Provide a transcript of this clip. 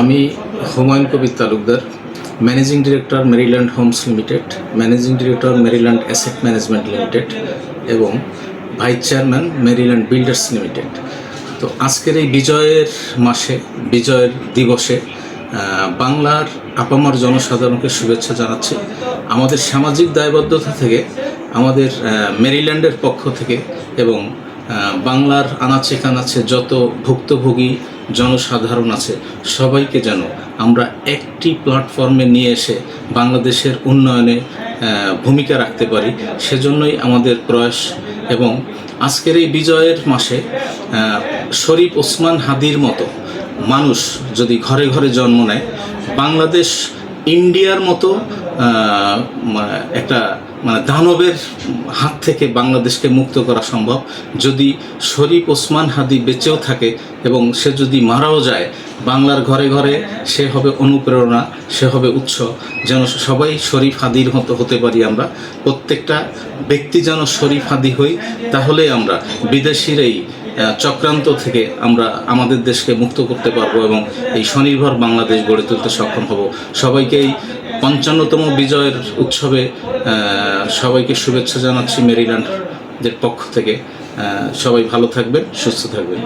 আমি Humayun Kabir Talukdar, managing director Maryland homes limited, managing director Maryland asset management limited এবং vice chairman Maryland builders limited. তো আজকের এই বিজয়ের মাসে, বিজয়ের দিবসে বাংলার আপামার জনসাধারণকে শুভেচ্ছা জানাচ্ছি। আমাদের সামাজিক দায়বদ্ধতা থেকে, আমাদের মেরিল্যান্ডের পক্ষ থেকে এবং বাংলার আনাচে কানাচে যত ভুক্তভোগী জনসাধারণ আছে। সবাইকে যেন আমরা একটি প্ল্যাটফর্মে নিয়ে এসে বাংলাদেশের উন্নয়নে ভূমিকা রাখতে পারি, সেজন্যই আমাদের প্রয়াস এবং আজকের এই বিজয়ের মাসে শরীফ ওসমান হাদির মতো মানুষ যদি ঘরে ঘরে জন্ম নেয়, বাংলাদেশ ইন্ডিয়ার মতো একটা মানে দানবের হাত থেকে বাংলাদেশকে মুক্ত করা সম্ভব। যদি শরীফ ওসমান হাদি বেঁচেও থাকে এবং সে যদি মারাও যায়, বাংলার ঘরে ঘরে সে হবে অনুপ্রেরণা, সে হবে উৎস। যেন সবাই শরীফ হাদির মতো হতে পারি আমরা, প্রত্যেকটা ব্যক্তি যেন শরীফ হাদি হই তাহলে আমরা বিদেশির এই চক্রান্ত থেকে আমরা আমাদের দেশকে মুক্ত করতে পারব এবং এই স্বনির্ভর বাংলাদেশ গড়ে তুলতে সক্ষম হব। সবাইকে এই পঞ্চান্নতম বিজয়ের উৎসবে সবাইকে শুভেচ্ছা জানাচ্ছি মেরিল্যান্ডের পক্ষ থেকে। সবাই ভালো থাকবেন সুস্থ থাকবেন।